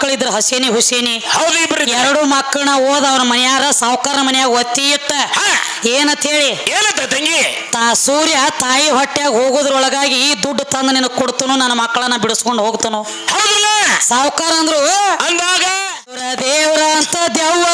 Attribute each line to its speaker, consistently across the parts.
Speaker 1: ಮಕ್ಕಳಿದ್ರು ಹಸೇನಿ ಹುಸೇನಿ.
Speaker 2: ಹೌದು ಇಬ್ರು ಇದ್ರು.
Speaker 1: ಎರಡು ಮಕ್ಕಳನ್ನ ಓದ ಅವ್ರ ಮನ್ಯಾರ ಸಾವುಕಾರ ಮನ್ಯಾಗ ಒತ್ತಿ ಇತ್ತ.
Speaker 2: ಹಾ.
Speaker 1: ಏನಂತ ಹೇಳಿ
Speaker 2: ತಂಗಿ?
Speaker 1: ತಾ ಸೂರ್ಯ ತಾಯಿ ಹೊಟ್ಯಾಗ ಹೋಗೋದ್ರೊಳಗಾಗಿ ಈ ದುಡ್ಡು ತಂದು ನಿನಗೆ ಕೊಡ್ತನು ನನ್ನ ಮಕ್ಕಳನ್ನ ಬಿಡಿಸ್ಕೊಂಡು ಹೋಗ್ತನು.
Speaker 2: ಹೌದಲ್ಲ?
Speaker 1: ಸಾವುಕಾರ ಅಂದ್ರು
Speaker 2: ಅಂದಾಗ?
Speaker 1: ದೇವ್ರ ಅಂತ ದೆವ್ವ.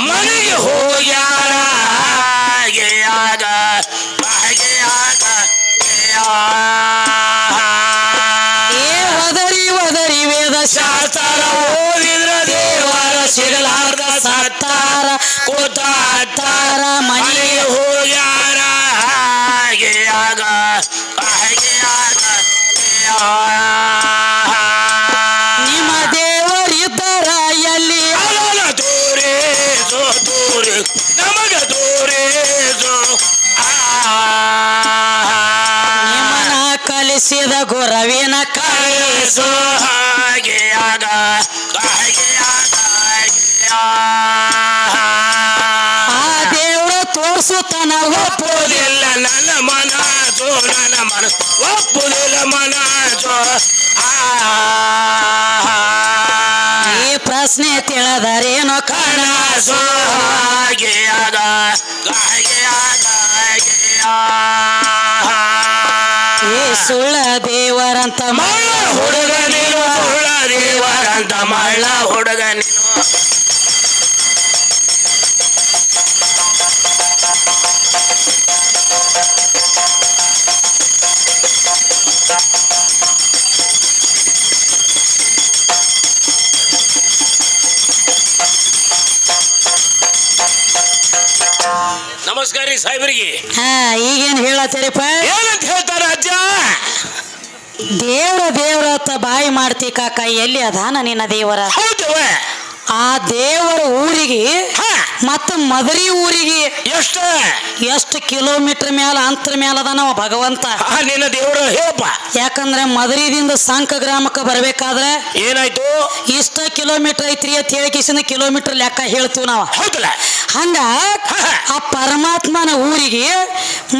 Speaker 2: ಮನೆಗೆ ಹೋಗ್ಯಾರ ದೇವ್ರ
Speaker 1: ತೋರ್ಸುತ್ತಾನ ಒಪ್ಪು
Speaker 2: ಒಪ್ಪುದಿಲ್ಲ ನನ್ನ ಮನಸು ನನ್ನ ಮನ. ಒಪ್ಪುದಿಲ್ಲ ಮನಸು
Speaker 1: ಈ ಪ್ರಶ್ನೆ ತಿಳದರೇನು ಕಾಣ
Speaker 2: ಕನಸು ಹಾಗೆಯಾಗ ಹಾಗೆಯಾಗ
Speaker 1: ಈ ಸುಳ್ಳ ದೇವರಂತ
Speaker 2: ಮಳ್ಳ ಹುಡುಗ ನೀನು ಸುಳ್ಳ ದೇವರಂತ ಮಳ್ಳ ಹುಡುಗ ನೀನು. ನಮಸ್ಕಾರ ರೀ ಸಾಹೇಬರಿಗೆ.
Speaker 1: ಹಾ ಈಗೇನ್ ಹೇಳತ್ತೀರಿಪ್ಪ?
Speaker 2: ಏನಂತ ಹೇಳ್ತಾರ ಅಜ್ಜ?
Speaker 1: ದೇವ್ರ ದೇವ್ರ ಅಂತ ಬಾಯಿ ಮಾಡ್ತಿ ಕಾಕ ಎಲ್ಲಿ ಅದಾನ ನಿನ್ನ ದೇವರ?
Speaker 2: ಹೌದವ.
Speaker 1: ಆ ದೇವರ ಊರಿಗೆ
Speaker 2: ಹಾ.
Speaker 1: ಮತ್ತ ಮದರಿ ಊರಿಗೆ
Speaker 2: ಎಷ್ಟ?
Speaker 1: ಎಷ್ಟು ಕಿಲೋಮೀಟರ್ ಮ್ಯಾಲ ಅಂತರ ಮ್ಯಾಲ ಅದಾನವ ಭಗವಂತ?
Speaker 2: ಆ ನಿನ್ನ ದೇವರು ಹೇಳಪ್ಪ.
Speaker 1: ಯಾಕಂದ್ರೆ ಮದರಿದಿಂದ ಸಾಂಕ ಗ್ರಾಮಕ್ಕೆ ಬರ್ಬೇಕಾದ್ರೆ
Speaker 2: ಏನಾಯ್ತು?
Speaker 1: ಇಷ್ಟ ಕಿಲೋಮೀಟರ್ ಐತ್ರಿ ಅಂತ ಹೇಳಿಕಿಸಿನ ಕಿಲೋಮೀಟರ್ ಲೆಕ್ಕ ಹೇಳ್ತೀವಿ ನಾವು.
Speaker 2: ಹೌದಲ್ಲ?
Speaker 1: ಹಂಗ ಆ ಪರಮಾತ್ಮನ ಊರಿಗೆ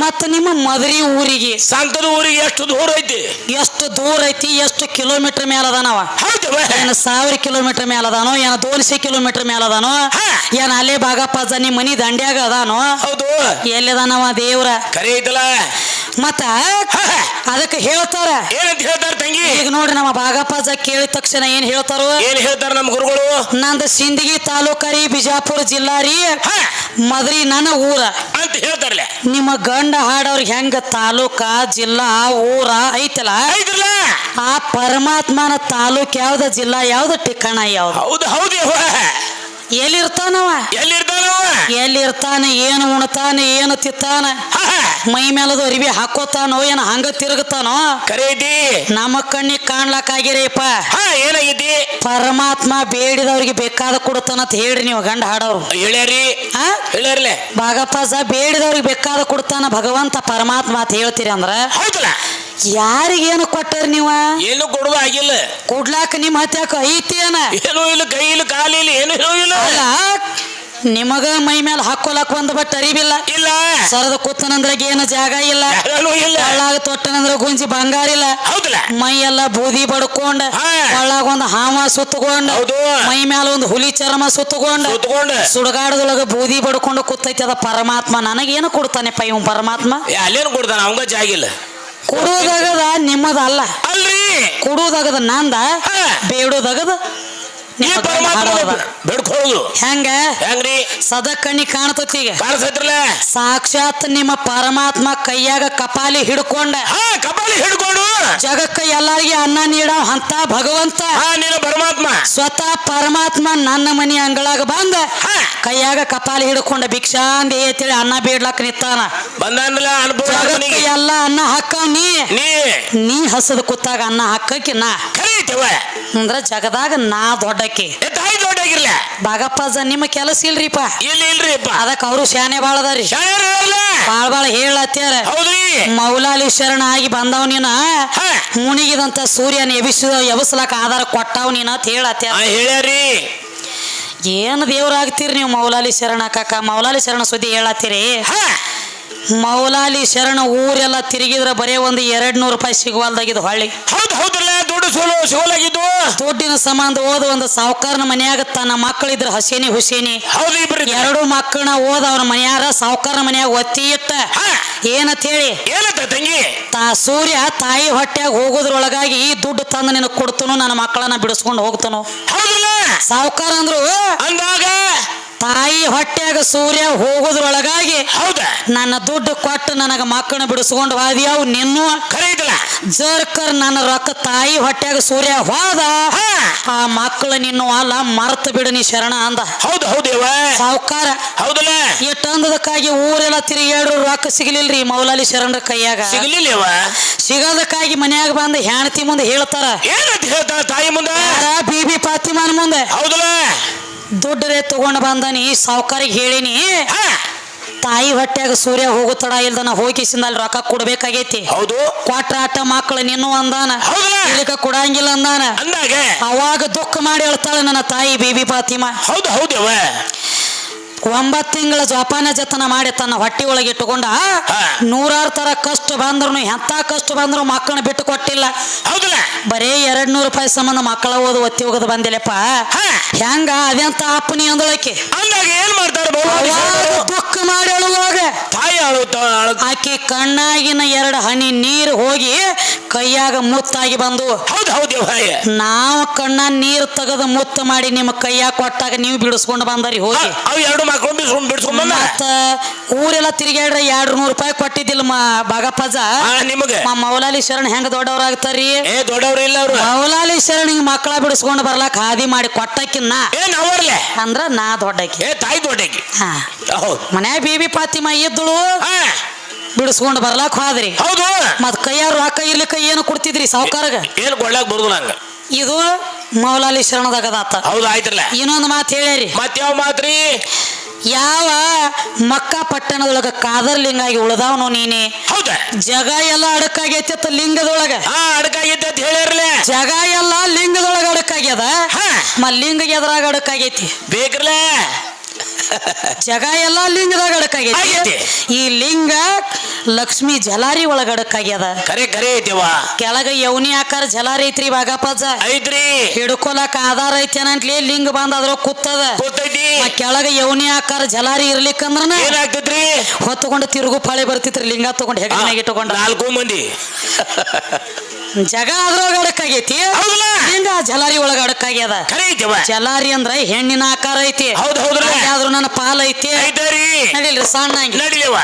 Speaker 1: ಮತ್ತ ನಿಮ್ಮ ಮದರಿ ಊರಿಗೆ
Speaker 2: ಸಂತದ ಊರಿಗೆ ಎಷ್ಟು ದೂರ ಐತಿ?
Speaker 1: ಎಷ್ಟು ದೂರ ಐತಿ ಎಷ್ಟು ಕಿಲೋಮೀಟರ್ ಮ್ಯಾಲ ಅದಾನವ?
Speaker 2: ಹೌದು
Speaker 1: ಏನು ಸಾವಿರ ಕಿಲೋಮೀಟರ್ ಮ್ಯಾಲ ಅದಾನೋ ಏನ ದೋನ್ಸೆ ಕಿಲೋಮೀಟರ್ ಮ್ಯಾಲ ಅದಾನೋ. ಏನು ಅಲ್ಲೇ ಭಾಗಪ್ಪ ಜನಿ ಮನಿ ದಂಡ್ಯಾಗ ಅದಾನೋ?
Speaker 2: ಹೌದು.
Speaker 1: ಎಲ್ಲಿದಾನವ ದೇವ್ರ?
Speaker 2: ಕರೆ ಐತಲ್ಲ?
Speaker 1: ಮತ್ತ ಅದಕ್ಕೆ ಹೇಳ್ತಾರ.
Speaker 2: ಏನಂತ ಹೇಳ್ತಾರ ತಂಗಿ?
Speaker 1: ಈಗ ನೋಡ್ರಿ ನಮ್ಮ ಭಾಗಪ್ಪಜ ಕೇಳಿದ ತಕ್ಷಣ ಏನ್ ಹೇಳ್ತಾರೋ?
Speaker 2: ಏನ್ ಹೇಳ್ತಾರ ನಮ್ಮ ಗುರುಗಳು?
Speaker 1: ನಂದು ಸಿಂದಗಿ ತಾಲೂಕರಿ ಬಿಜಾಪುರ ಜಿಲ್ಲಾ ರೀ. ಮದ್ರಿ ನನ್ನ ಊರ.
Speaker 2: ಅಂತ ಹೇಳ್ತಾರಲ್ಲ.
Speaker 1: ನಿಮ್ಮ ಗಂಡ ಹಾಡೋರ್ಗೆ ಹೆಂಗ ತಾಲೂಕ ಜಿಲ್ಲಾ ಊರ ಐತಲ್ಲ?
Speaker 2: ಐತಲ್ಲ.
Speaker 1: ಆ ಪರಮಾತ್ಮನ ತಾಲೂಕ್ ಯಾವ್ದ ಜಿಲ್ಲಾ ಯಾವ್ದು ಠಿಕಾಣ ಯಾವ್ದು?
Speaker 2: ಹೌದು ಹೌದು.
Speaker 1: ಎಲ್ಲಿರ್ತಾನವ?
Speaker 2: ಎಲ್ಲಿರ್ತಾನವ?
Speaker 1: ಎಲ್ಲಿರ್ತಾನೆ ಏನು ಉಣ್ತಾನ ಏನು ತಿತ್ತಾನ. ಮೈ ಮೇಲದ ಅರಿವಿ ಹಾಕೋತಾನೋ ಏನು ಹಂಗ ತಿರುಗತಾನೋ
Speaker 2: ಕರೆ ಐತಿ
Speaker 1: ನಮ್ಮ ಕಣ್ಣಿಗೆ ಕಾಣ್ಲಕ್ಕಾಗಿರಪ್ಪ
Speaker 2: ಏನ ಏನಾಗೈತಿ?
Speaker 1: ಪರಮಾತ್ಮ ಬೇಡಿದವ್ರಿಗೆ ಬೇಕಾದ ಕೊಡ್ತಾನ ಅಂತ ಹೇಳ್ರಿ ನೀವು ಗಂಡ ಹಾಡೋರು.
Speaker 2: ಹೇಳ್ಯಾರಿ
Speaker 1: ಆ ಭಾಗಪ್ಪ ಬೇಡಿದವ್ರಿಗೆ ಬೇಕಾದ ಕೊಡ್ತಾನ ಭಗವಂತ ಪರಮಾತ್ಮ ಅಂತ ಹೇಳ್ತೀರಿ ಅಂದ್ರ
Speaker 2: ಹೌದಲ್ಲ.
Speaker 1: ಯಾರಿಗೇನು ಕೊಟ್ಟರ್ ನೀವ?
Speaker 2: ಏನು ಕೊಡುವ ಆಗಿಲ್ಲ.
Speaker 1: ಕೊಡ್ಲಾಕ ನಿಮ್ಮ ಹತ್ಯಾಕ ಐತಿ ಏನ?
Speaker 2: ಏನೂ ಇಲ್ಲ ಕೈ ಇಲ್ಲ ಕಾಲು ಇಲ್ಲ ಏನು ಏನೂ ಇಲ್ಲ.
Speaker 1: ಅಲ್ಲ ನಿಮಗ ಮೈ ಮೇಲೆ ಹಾಕೊಲಕ್ ಒಂದ್ ಬಟ್ ಅರಿವಿಲ್ಲ.
Speaker 2: ಇಲ್ಲ.
Speaker 1: ಸರದ ಕೂತನಂದ್ರಾಗ ಏನು ಜಾಗ ಇಲ್ಲ.
Speaker 2: ಹಳ್ಳಾಗ ಇಲ್ಲ.
Speaker 1: ಒಳ್ಳಾಗ ತೊಟ್ಟನಂದ್ರ ಗುಂಜಿ ಬಂಗಾರ ಇಲ್ಲ.
Speaker 2: ಹೌದಲ್ಲ.
Speaker 1: ಮೈ ಎಲ್ಲ ಬೂದಿ ಬಡ್ಕೊಂಡ್.
Speaker 2: ಹಾ.
Speaker 1: ಒಳ್ಳಾಗ ಒಂದು ಹಾವ ಸುತ್ತಕೊಂಡ್
Speaker 2: ಹೌದು.
Speaker 1: ಮೈ ಮ್ಯಾಲ ಒಂದು ಹುಲಿ ಚರ್ಮ ಸುತ್ತಕೊಂಡ್ ಸುಡಗಾಡದೊಳಗ ಬೂದಿ ಬಡ್ಕೊಂಡು ಕೂತೈತಿ ಅದ ಪರಮಾತ್ಮ. ನನಗೇನು ಕೊಡ್ತಾನೆಪ್ಪ ಇವ್ ಪರಮಾತ್ಮ?
Speaker 2: ಅಲ್ಲೇನು ಕೊಡ್ತಾನ? ಅವಂಗ ಜಾಗಿಲ್ಲ.
Speaker 1: ಕೊಡುವುದಾಗದ ನಿಮ್ಮದಲ್ಲ.
Speaker 2: ಅಲ್ರಿ.
Speaker 1: ಕೊಡೋದಾಗದ ನಂದ ಬೇಡುದಾಗದ
Speaker 2: ಈ ಪರಮಾತ್ಮ ಬೇಡ್ಕೊಳ್ಳೋದು
Speaker 1: ಹೆಂಗ?
Speaker 2: ಹೆಂಗ್ರಿ?
Speaker 1: ಸದ ಕಣ್ಣಿ ಕಾಣ್ತತಿ ಈಗ.
Speaker 2: ಕಾಣಿಸೈತ್ರಲ್ಲ?
Speaker 1: ಸಾಕ್ಷಾತ್ ನಿಮ್ಮ ಪರಮಾತ್ಮ ಕೈಯಾಗ ಕಪಾಲಿ ಹಿಡ್ಕೊಂಡ.
Speaker 2: ಹಾ ಕಪಾಲಿ ಹಿಡ್ಕೊಂಡು.
Speaker 1: ಜಗಕ್ಕ ಎಲ್ಲಾರಿಗೆ ಅನ್ನ ನೀಡ ಅಂತ ಭಗವಂತ.
Speaker 2: ಹಾ ನೀನು ಪರಮಾತ್ಮ.
Speaker 1: ಸ್ವತಃ ಪರಮಾತ್ಮ ನನ್ನ ಮನಿ ಅಂಗಳಾಗ ಬಂದ. ಕೈಯಾಗ ಕಪಾಲಿ ಹಿಡ್ಕೊಂಡ ಭಿಕ್ಷಾಂದಿ ಅಂತೇಳಿ ಅನ್ನ ಬೇಡ್ಲಕ್ ನಿತ್ತಾನ
Speaker 2: ಬಂದಾನಲ್ಲ ಅನುಭವ
Speaker 1: ಎಲ್ಲ ಅನ್ನ ಹಾಕ ನೀ.
Speaker 2: ನೀ.
Speaker 1: ಹಸದ ಕುತ್ತಾಗ ಅನ್ನ ಹಾಕಕ್ಕೆ
Speaker 2: ಕರೀತೇವ
Speaker 1: ಅಂದ್ರ ಜಗದಾಗ ನಾ ದೊಡ್ಡಕ್ಕೆ.
Speaker 2: ತಾಯಿ ದೊಡ್ಡಾಗಿರ್ಲ.
Speaker 1: ಬಾಗಪ್ಪ ನಿಮ್ಮ ಕೆಲಸ ಇಲ್ರಿಪ್ಪ.
Speaker 2: ಇಲ್ಲ ಇಲ್ರಿಪ್ಪ.
Speaker 1: ಅದಕ್ಕೆ ಅವರು ಶಾನೆ ಬಾಳ ಅದಾರಿ. ಬಾಳ ಬಾಳ ಹೇಳತ್ಯಾರ.
Speaker 2: ಹೌದ್ರಿ.
Speaker 1: ಮೌಲಾಲಿ ಶರಣ ಆಗಿ ಬಂದವ್ ನೀನ? ಮುಣಿಗಿದಂತ ಸೂರ್ಯನ ಎಬಿಸಿದ ಎಬಸ್ಲಾಕ ಆಧಾರ ಕೊಟ್ಟವ್ ನೀನ ಅಂತ ಹೇಳತ್ಯಾರ.
Speaker 2: ಹೇಳ್ಯಾರಿ
Speaker 1: ಏನು ದೇವ್ರಾಗ್ತೀರಿ ನೀವು ಮೌಲಾಲಿ ಶರಣ ಕಾಕ? ಮೌಲಾಲಿ ಶರಣ ಸುದ್ದಿ ಹೇಳತ್ತೀರಿ?
Speaker 2: ಹಾ.
Speaker 1: ಮೌಲಾಲಿ ಶರಣ ಊರೆಲ್ಲ ತಿರುಗಿದ್ರೆ ಬರೇ ಒಂದು ಎರಡ್ ನೂರು ರೂಪಾಯಿ ಸಿಗುವಲ್ದಾಗಿದ್ದು ಹೊಳ್ಳಿ.
Speaker 2: ಹೌದು ಹೌದಲ್ಲ ದುಡ್ಡು ಸೋಲು ಸೋಲಾಗಿದ್ದು
Speaker 1: ದುಡ್ಡಿನ ಸಂಬಂಧ ಓದು ಒಂದು ಸಾವುಕಾರನ ಮನೆಯಾಗ ತನ್ನ ಮಕ್ಕಳಿದ್ರ ಹಸೇನಿ ಹುಸೇನಿ.
Speaker 2: ಹೌದು ಇಬ್ರು.
Speaker 1: ಎರಡು ಮಕ್ಕಳನ್ನ ಓದ ಅವ್ರ ಮನೆಯಾರ ಸಾವುಕಾರನ ಮನೆಯಾಗ ಒತ್ತಿ ಇಟ್ಟ. ಏನಂತ ಹೇಳಿ?
Speaker 2: ಏನಂತ ತಂಗಿ?
Speaker 1: ತಾ ಸೂರ್ಯ ತಾಯಿ ಹೊಟ್ಯಾಗ ಹೋಗೋದ್ರೊಳಗಾಗಿ ಈ ದುಡ್ಡು ತಂದು ನಿನಗೆ ಕೊಡ್ತನು ನನ್ನ ಮಕ್ಕಳನ್ನ ಬಿಡಿಸ್ಕೊಂಡು ಹೋಗ್ತನು?
Speaker 2: ಹೌದಲ್ಲ.
Speaker 1: ಸಾವುಕಾರ ಅಂದ್ರು
Speaker 2: ಅಂದಾಗ
Speaker 1: ತಾಯಿ ಹೊಟ್ಯಾಗ ಸೂರ್ಯ ಹೋಗೋದ್ರೊಳಗಾಗಿ
Speaker 2: ಹೌದ?
Speaker 1: ನನ್ನ ದುಡ್ಡು ಕೊಟ್ಟು ನನಗ ಮಕ್ಕಳನ್ನ ಬಿಡಿಸ್ಕೊಂಡು ಹೋದ್ಯಾವು ನಿನ್ನೂ?
Speaker 2: ಖರೀದಿಲ್ಲ
Speaker 1: ಜರ್ಕರ್ ನನ್ನ ರೊಕ್ಕ ತಾಯಿ ಹೊಟ್ಯಾಗ ಸೂರ್ಯ ಹೋದ ಆ ಮಕ್ಕಳು ನಿನ್ನು ಅಲ್ಲ ಮರ್ತ ಬಿಡು ನೀ ಶರಣ ಅಂದ.
Speaker 2: ಹೌದು ಹೌದೇವ
Speaker 1: ಸಾವುಕಾರ.
Speaker 2: ಹೌದಲ್ಲ.
Speaker 1: ಎಟ್ಟಂದದಕ್ಕಾಗಿ ಊರೆಲ್ಲ ತಿರುಗಾಡ್ರು ರೊಕ್ಕ ಸಿಗಲಿಲ್ರಿ ಮೌಲಾಲಿ ಶರಣರ ಕೈಯಾಗ.
Speaker 2: ಸಿಗಲಿಲ್ಲವ
Speaker 1: ಸಿಗೋದಕ್ಕಾಗಿ ಮನ್ಯಾಗ ಬಂದು ಹೆಣತಿ ಮುಂದೆ ಹೇಳ್ತಾರ.
Speaker 2: ಏನಂತ ಹೇಳ್ತಾರ ತಾಯಿ ಮುಂದೆ?
Speaker 1: ಬಿ ಬೀಬಿ ಪಾತಿಮಾನ ಮುಂದೆ?
Speaker 2: ಹೌದಲ್ಲ.
Speaker 1: ದುಡ್ಡರೆ ತಗೊಂಡು ಬಂದನಿ ಸಾವುಕಾರಿಗೆ ಹೇಳಿನಿ ತಾಯಿ ಹೊಟ್ಟೆಗ ಸೂರ್ಯ ಹೋಗುತ್ತಡ ಇಲ್ದನ ಹೋಗಿಸಿಂದ ಅಲ್ಲಿ ರೊಕ್ಕ ಕೊಡ್ಬೇಕಾಗೈತಿ.
Speaker 2: ಹೌದು.
Speaker 1: ಕೊಟ್ರ ಆಟ ಮಕ್ಕಳು ನಿನ್ನು ಅಂದಾನ ಇಲ್ಲಿಕ ಕೊಡಂಗಿಲ್ಲ ಅಂದಾನ.
Speaker 2: ಅಂದಾಗ.
Speaker 1: ಅವಾಗ ದುಃಖ ಮಾಡಿ ಹೇಳ್ತಾಳೆ ನನ್ನ ತಾಯಿ ಬೇಬಿ ಪಾತಿಮಾ
Speaker 2: ಹೌದು ಹೌದೇವ
Speaker 1: ಒಂಬತ್ತು ತಿಂಗಳ ಜೋಪಾನ ಜತನ ಮಾಡಿ ತನ್ನ ಹೊಟ್ಟೆ ಒಳಗೆ ಇಟ್ಟುಕೊಂಡ ನೂರಾರು ತರ ಕಷ್ಟ ಬಂದ್ರು ಎಂತ ಕಷ್ಟ ಬಂದ್ರು ಮಕ್ಕಳನ್ನ ಬಿಟ್ಟು ಕೊಟ್ಟಿಲ್ಲ.
Speaker 2: ಹೌದಲ್ಲ
Speaker 1: ಬರೇ ಎರಡ್ ನೂರು ರೂಪಾಯಿ ಸಂಬಂಧ ಮಕ್ಕಳ ಓದು ಒತ್ತಿ ಹೋಗದ ಬಂದಿಲ್ಲಪ್ಪ. ಹೆಂಗ ಅದೆಂತ ಅಪ್ಪನಿ ಅಂದಳಕ್ಕೆ
Speaker 2: ಅಂದಾಗ ಏನ್ ಮಾಡ್ತಾರೆ?
Speaker 1: ದುಃಖ ಮಾಡಿ ಅಳುವಾಗ
Speaker 2: ತಾಯಿ ಅಳುತ್ತ
Speaker 1: ಆಕೆ ಕಣ್ಣಾಗಿನ ಎರಡು ಹನಿ ನೀರು ಹೋಗಿ ಕೈಯಾಗ ಮುತ್ತಾಗಿ ಬಂದು
Speaker 2: ಹೌದು ಹೌದು
Speaker 1: ನಾವು ಕಣ್ಣ ನೀರು ತೆಗೆದು ಮುತ್ತ ಮಾಡಿ ನಿಮ್ಮ ಕೈಯಾಗ ಕೊಟ್ಟಾಗ ನೀವು ಬಿಡಿಸ್ಕೊಂಡು ಬಂದರಿ ಹೋಗಿ.
Speaker 2: ಅವು ಎರಡು ಮಕ್ಕಳು ಬಿಡ್ಸ್ಕೊಂಡ್ ಬಿಡ್ಸ್ಕೊಂಡ್ ಬಂದ.
Speaker 1: ಮತ್ತ ಊರೆಲ್ಲ ತಿರುಗಾಡ್ರ ಎರಡು ನೂರು ರೂಪಾಯಿ ಕೊಟ್ಟಿದ್ದಿಲ್ಲ ಮಾ ಬಾಗಪ್ಪಜ.
Speaker 2: ನಿಮಗೆ.
Speaker 1: ಮಾ ಮೌಲಾಲಿ ಶರಣ್ ಹೆಂಗ ದೊಡ್ಡವ್ರಾಗ್ತಾರಿ?
Speaker 2: ಏ ದೊಡ್ಡವ್ರು ಇಲ್ಲ ಅವ್ರು.
Speaker 1: ಮೌಲಾಲಿ ಶರಣಿಗೆ ಮಕ್ಕಳ ಬಿಡಿಸ್ಕೊಂಡು ಬರ್ಲಾಕ ಹಾದಿ ಮಾಡಿ ಕೊಟ್ಟಕ್ಕಿನ್ನ ಅಂದ್ರ ನಾ ದೊಡ್ಡಕಿ.
Speaker 2: ಏ ತಾಯಿ ದೊಡ್ಡಕಿ.
Speaker 1: ಹಾ.
Speaker 2: ಹೌದು.
Speaker 1: ಮನ್ಯಾಗ ಬೀಬಿ ಪಾತಿಮ ಇದ್ದಳು ಬಿಡಿಸ್ಕೊಂಡು ಬರ್ಲಾಕ ಹೋದ್ರಿ.
Speaker 2: ಹೌದು.
Speaker 1: ಮತ್ ಕೈಯಾರ ರೊಕ್ಕ ಇರ್ಲಿಕ್ಕ ಏನು ಕೊಡ್ತಿದ್ರಿ ಸಾವುಕಾರಗ?
Speaker 2: ಏನ್ ಕೊಡ್ಲಾಕ್ ಬರುದು ನಂಗ?
Speaker 1: ಇದು ಮೌಲಾಲಿ ಶರಣದಾಗದಾತ
Speaker 2: ಹೌದು ಆಯ್ತ್ರಲ್ಲ
Speaker 1: ಇನ್ನೊಂದು ಮಾತು ಹೇಳ್ಯಾರಿ.
Speaker 2: ಮತ್ ಯಾವ ಮಾತ್ರಿ
Speaker 1: ಯಾವ ಮಕ್ಕ ಪಟ್ಟಣದೊಳಗ ಕಾದರ್ ಲಿಂಗಾಗಿ ಉಳ್ದಾವನು ನೀನೆ?
Speaker 2: ಹೌದ.
Speaker 1: ಜಗ ಎಲ್ಲ ಅಡಕಾಗೈತಿ ಲಿಂಗದೊಳಗ?
Speaker 2: ಆ ಅಡಕಾಗಿದ್ದೆ ಅಂತ ಹೇಳಿರ್ಲೆ
Speaker 1: ಜಗ ಎಲ್ಲ ಲಿಂಗದೊಳಗ ಅಡಕಾಗ್ಯದ? ಮ ಲಿಂಗ ಎದ್ರಾಗ ಅಡಕಾಗೈತಿ?
Speaker 2: ಬೇಕ್ರಲ್ಲ
Speaker 1: ಜಗ ಎಲ್ಲ ಲಿಂಗದಾಗ ಅಡಕಾಗೈತಿ. ಈ ಲಿಂಗ ಲಕ್ಷ್ಮಿ ಜಲಾರಿ ಒಳಗ ಅಡಕಾಗ್ಯದ.
Speaker 2: ಕರೆ ಕರೆ ಐತಿವ
Speaker 1: ಕೆಳಗ ಯೌನಿ ಆಕಾರ ಜಲಾರಿ ಐತ್ರಿ ಬಾಗಪ್ಪಜ
Speaker 2: ಐತ್ರಿ.
Speaker 1: ಹಿಡ್ಕೊಲಕ ಆಧಾರ ಐತೇನಂತ್ಲಿ ಲಿಂಗ ಬಂದ ಅದ್ರ ಕುತ್ತದ
Speaker 2: ಗೊತ್ತೈತಿ
Speaker 1: ಕೆಳಗ ಯೌನಿ ಆಕಾರ ಜಲಾರಿ ಇರ್ಲಿಕ್ಕಂದ್ರ
Speaker 2: ಏನಾಗ್ತೈತ್ರಿ
Speaker 1: ಹೊತ್ತಕೊಂಡು ತಿರುಗು ಪಾಳಿ ಬರ್ತಿತ್ರಿ ಲಿಂಗ ತಗೊಂಡು ಹೆಗಲಿನಾಗ ಇಟ್ಟುಕೊಂಡ
Speaker 2: ನಾಲ್ಕು ಮಂದಿ.
Speaker 1: ಜಗ ಅದ್ರೊಳಗ ಅಡಕಾಗೈತಿ.
Speaker 2: ಹೌದಲ್ಲ
Speaker 1: ಜಲಾರಿ ಒಳಗ ಅಡಕಾಗ್ಯದ.
Speaker 2: ಕರೆ ಐತಿವ
Speaker 1: ಜಲಾರಿ ಅಂದ್ರ ಹೆಣ್ಣಿನ ಆಕಾರ ಐತಿ.
Speaker 2: ಹೌದು ಹೌದ್ರಿ
Speaker 1: ಆದ್ರೂ ನನ್ನ ಪಾಲ ಐತಿ.
Speaker 2: ಐತರಿ?
Speaker 1: ನಡಿಲ್ರಿ ಸಣ್ಣ
Speaker 2: ನಡಿಲೇವ.